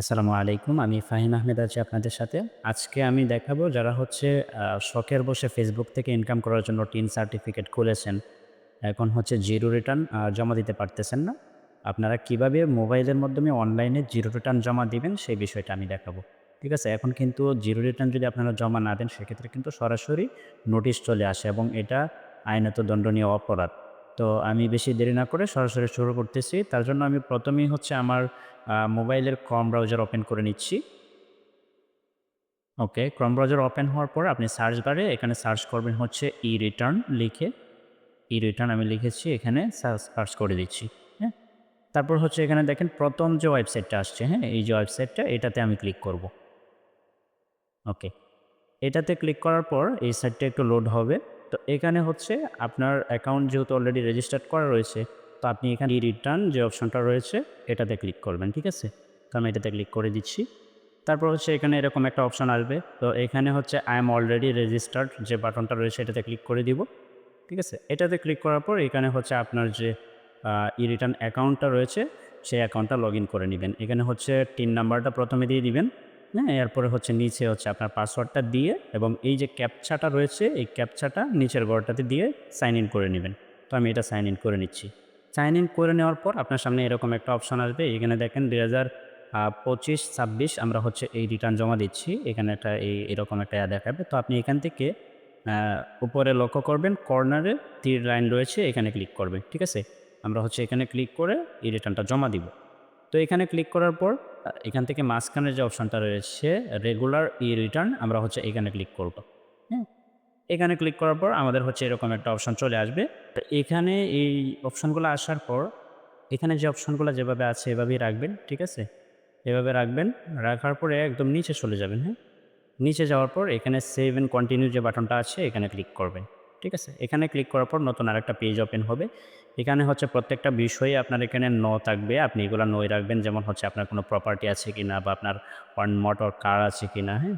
আসসালামু আলাইকুম। আমি ফাহিম আহমেদ আছি আপনাদের সাথে। আজকে আমি দেখাবো যারা হচ্ছে শখের বসে ফেসবুক থেকে ইনকাম করার জন্য টিন সার্টিফিকেট খুলেছেন। এখন হচ্ছে জিরো রিটার্ন জমা দিতে পারতেছেন না। আপনারা কীভাবে মোবাইলের মাধ্যমে অনলাইনে জিরো রিটার্ন জমা দিবেন, সেই বিষয়টা আমি দেখাবো। ঠিক আছে? এখন কিন্তু জিরো রিটার্ন যদি আপনারা জমা না দেন, সেক্ষেত্রে কিন্তু সরাসরি নোটিশ চলে আসে এবং এটা আইনত দণ্ডনীয় অপরাধ। তো আমি বেশি দেরি না করে সরাসরি শুরু করতেছি। তার জন্য আমি প্রথমেই হচ্ছে আমার মোবাইলের ক্রম ব্রাউজার ওপেন করে নিচ্ছি। ওকে, ক্রম ব্রাউজার ওপেন হওয়ার পর আপনি সার্চ বারে এখানে সার্চ করবেন হচ্ছে ই-রিটার্ন লিখে। ই-রিটার্ন আমি লিখেছি এখানে সার্চ করে দিচ্ছি। হ্যাঁ? তারপর হচ্ছে এখানে দেখেন প্রথম যে ওয়েবসাইটটা আসছে, হ্যাঁ? এই যে ওয়েবসাইটটা এটাতে আমি ক্লিক করব। ওকে। এটাতে ক্লিক করার পর এই সাইটটা একটু লোড হবে। তো এখানে হচ্ছে আপনার অ্যাকাউন্ট যেহেতু অলরেডি রেজিস্টার্ড করা রয়েছে, তো আপনি এখানে ই-রিটার্ন যে অপশনটা রয়েছে এটাতে ক্লিক করবেন। ঠিক আছে? তো আমি এটাতে ক্লিক করে দিচ্ছি। তারপর হচ্ছে এখানে এরকম একটা অপশন আসবে। তো এখানে হচ্ছে আই এম অলরেডি রেজিস্টার্ড যে বাটনটা রয়েছে এটাতে ক্লিক করে দিব। ঠিক আছে? এটাতে ক্লিক করার পর এখানে হচ্ছে আপনার যে ই-রিটার্ন অ্যাকাউন্টটা রয়েছে সেই অ্যাকাউন্টটা লগইন করে নেবেন এখানে হচ্ছে টিন নাম্বারটা প্রথমে দিয়ে দিবেন। হ্যাঁ? এরপরে হচ্ছে নিচে হচ্ছে আপনার পাসওয়ার্ডটা দিয়ে এবং এই যে ক্যাপচাটা রয়েছে, এই ক্যাপচাটা নিচের ঘরটাতে দিয়ে সাইন ইন করে নেবেন তো আমি এটা সাইন ইন করে নিচ্ছি। সাইন ইন করে নেওয়ার পর আপনার সামনে এরকম একটা অপশন আসবে। এখানে দেখেন ২০০০ আ ২৫-২৬ আমরা হচ্ছে এই রিটার্ন জমা দিচ্ছি। এখানে একটা এই, এরকম একটা দেখাবে। তো আপনি এখান থেকে উপরে লক্ষ্য করবেন কর্নারে তীর লাইন রয়েছে, এখানে ক্লিক করবেন। ঠিক আছে? আমরা হচ্ছে এখানে ক্লিক করে এই রিটার্নটা জমা দিব। তো এখানে ক্লিক করার পর, এখান থেকে মাঝখানের যে অপশনটা রয়েছে রেগুলার ই-রিটার্ন আমরা হচ্ছে এখানে ক্লিক করব। হ্যাঁ? এখানে ক্লিক করার পর আমাদের হচ্ছে এরকম একটা অপশন চলে আসবে। তো এখানে এই অপশানগুলো আসার পর, এখানে যে অপশনগুলো যেভাবে আছে এভাবেই রাখবেন। ঠিক আছে? এভাবে রাখবেন। রাখার পরে একদম নিচে চলে যাবেন। হ্যাঁ? নিচে যাওয়ার পর এখানে সেভ এন্ড কন্টিনিউ যে বাটনটা আছে, এখানে ক্লিক করবেন। ঠিক আছে? এখানে ক্লিক করার পর নতুন আরেকটা পেজ ওপেন হবে। এখানে হচ্ছে প্রত্যেকটা বিষয়ে আপনার এখানে ন থাকবে। আপনি এগুলা নয় রাখবেন। যেমন হচ্ছে আপনার কোনো প্রপার্টি আছে কি না বা আপনার ওয়ান মোটর কার আছে কি না হ্যাঁ?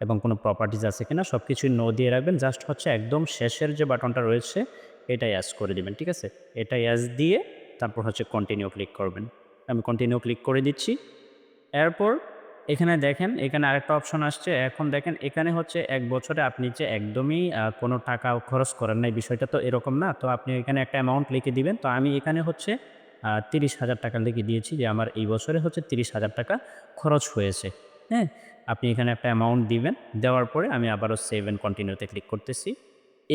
এবং কোনো প্রপার্টিজ আছে কিনা সবকিছুই নো দিয়ে রাখবেন। জাস্ট হচ্ছে একদম শেষের যে বাটনটা রয়েছে এটা ইয়েস করে দিবেন। ঠিক আছে? এটা ইয়েস দিয়ে তারপর হচ্ছে কন্টিনিউ ক্লিক করবেন। আমি কন্টিনিউ ক্লিক করে দিচ্ছি। এরপর এখানে দেখেন এখানে আরেকটা অপশন আসছে। এখন দেখেন এখানে হচ্ছে এক বছরে আপনি যে একদমই কোনো টাকা খরচ করেন নাই বিষয়টা তো এরকম না। তো আপনি এখানে একটা অ্যামাউন্ট লিখে দিবেন। তো আমি এখানে হচ্ছে তিরিশ হাজার টাকা লিখে দিয়েছি যে আমার এই বছরে হচ্ছে ৩০,০০০ টাকা খরচ হয়েছে। হ্যাঁ? আপনি এখানে একটা অ্যামাউন্ট দিবেন। দেওয়ার পরে আমি আবারও সেভ এন্ড কন্টিনিউতে ক্লিক করতেছি।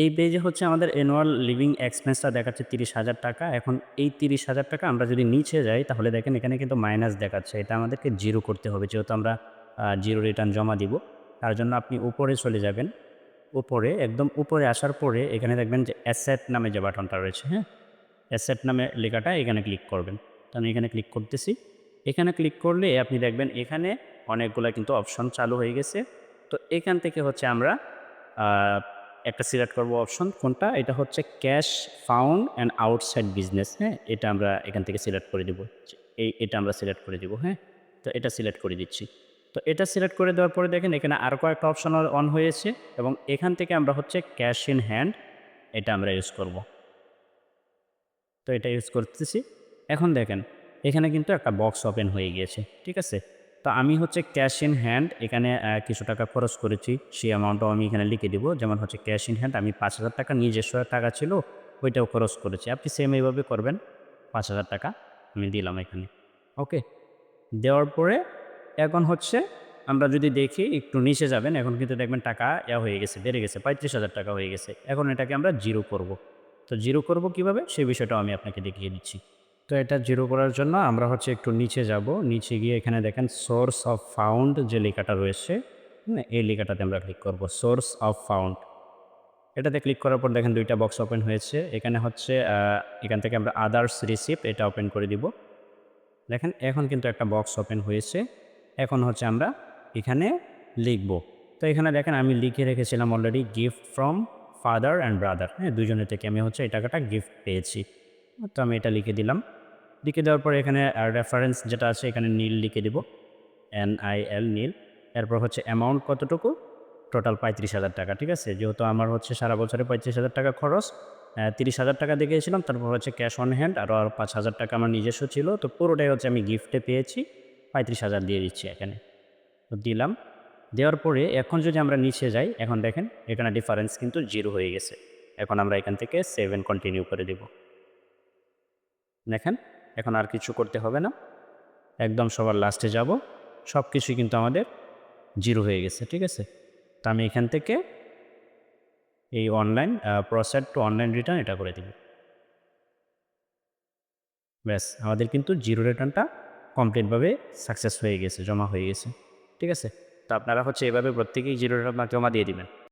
এই পেজে হচ্ছে আমাদের অ্যানুয়াল লিভিং এক্সপেন্সটা দেখাচ্ছে ৩০,০০০ টাকা। এখন এই ৩০,০০০ টাকা আমরা যদি নিচে যাই তাহলে দেখেন এখানে কিন্তু মাইনাস দেখাচ্ছে। এটা আমাদেরকে জিরো করতে হবে যেহেতু আমরা জিরো রিটার্ন জমা দিব। তার জন্য আপনি উপরে চলে যাবেন। উপরে একদম উপরে আসার পরে এখানে দেখবেন যে অ্যাসেট নামে যে বাটনটা রয়েছে, হ্যাঁ? অ্যাসেট নামে লেখাটা এখানে ক্লিক করবেন। তো আমি এখানে ক্লিক করতেছি। এখানে ক্লিক করলে আপনি দেখবেন এখানে অনেকগুলা কিন্তু অপশন চালু হয়ে গেছে। তো এখান থেকে হচ্ছে আমরা একটা সিলেক্ট করব অপশন কোনটা? এটা হচ্ছে cash found and outside business, হ্যাঁ? এটা আমরা এখান থেকে সিলেক্ট করে দেবো এই এটা আমরা সিলেক্ট করে দেবো হ্যাঁ? তো এটা সিলেক্ট করে দিচ্ছি। তো এটা সিলেক্ট করে দেওয়ার পরে দেখেন এখানে আরও কয়েকটা অপশন অন হয়েছে এবং এখান থেকে আমরা হচ্ছে ক্যাশ ইন হ্যান্ড এটা আমরা ইউজ করব। তো এটা ইউজ করতেছি। এখন দেখেন এখানে কিন্তু একটা বক্স ওপেন হয়ে গিয়েছে। ঠিক আছে? তো আমি হচ্ছে ক্যাশ ইন হ্যান্ড এখানে কিছু টাকা খরচ করেছি। সেই অ্যামাউন্টটাও আমি এখানে লিখে দিব। যেমন হচ্ছে ক্যাশ ইন হ্যান্ড আমি ৫,০০০ টাকা নিজস্ব টাকা ছিল ওইটাও খরচ করেছি। আপনি সেম এইভাবে করবেন। ৫,০০০ টাকা আমি দিলাম এখানে। ওকে? দেওয়ার পরে এখন হচ্ছে আমরা যদি দেখি একটু নিচে যাবেন এখন কিন্তু দেখবেন টাকা ইয়া হয়ে গেছে, বেড়ে গেছে ৩৫,০০০ টাকা হয়ে গেছে। এখন এটাকে আমরা জিরো করব। তো জিরো করব কীভাবে? সেই বিষয়টাও আমি আপনাকে দেখিয়ে দিচ্ছি। তো এটা জিরো করার জন্য আমরা হচ্ছে একটু নিচে যাব। নিচে গিয়ে এখানে দেখেন সোর্স অফ ফাউন্ড যে লেখাটা রয়েছে? এই লেখাটাতে আমরা ক্লিক করব। Source of found. এটাতে ক্লিক করার পর দেখেন দুইটা বক্স ওপেন হয়েছে। এখানে হচ্ছে এখান থেকে আমরা আদার্স রিসিপ্ট এটা ওপেন করে দিব। দেখেন এখন কিন্তু একটা বক্স ওপেন হয়েছে। এখন হচ্ছে আমরা এখানে লিখব। তো এখানে দেখেন আমি লিখে রেখেছিলাম already gift from father and brother, হ্যাঁ? দুজনের থেকে আমি হচ্ছে এই টাকাটা গিফট পেয়েছি। তো আমি এটা লিখে দিলাম। লিখে দেওয়ার পরে এখানে রেফারেন্স যেটা আছে এখানে নীল লিখে দিব। এন-আই-এল নীল। এরপর হচ্ছে অ্যামাউন্ট কতটুকু? টোটাল ৩৫,০০০ টাকা। ঠিক আছে? যেহেতু আমার হচ্ছে সারা বছরে ৩৫,০০০ টাকা খরচ, তিরিশ হাজার টাকা দেখিয়েছিলাম। তারপর হচ্ছে ক্যাশ অন হ্যান্ড আরও আর ৫,০০০ টাকা আমার নিজস্ব ছিল। তো পুরোটাই হচ্ছে আমি গিফটে পেয়েছি। পঁয়ত্রিশ হাজার দিয়ে দিচ্ছি এখানে তো দিলাম দেওয়ার পরে এখন যদি আমরা নিচে যাই এখন দেখেন এখানে ডিফারেন্স কিন্তু জিরো হয়ে গেছে এখন আমরা এখান থেকে সেভেন কন্টিনিউ করে দেব দেখেন এখন আর কিছু করতে হবে না। একদম সবার লাস্টে যাব। সব কিছুই কিন্তু আমাদের জিরো হয়ে গেছে, ঠিক আছে? তো আমি এখান থেকে এই online proceed to online return এটা করে দিব। ব্যাস, আমাদের কিন্তু জিরো রিটার্নটা কমপ্লিটভাবে সাকসেস হয়ে গেছে, জমা হয়ে গেছে, ঠিক আছে? তো আপনারা হচ্ছে এভাবে প্রত্যেকেই জিরো রিটার্ন জমা দিয়ে দিবেন।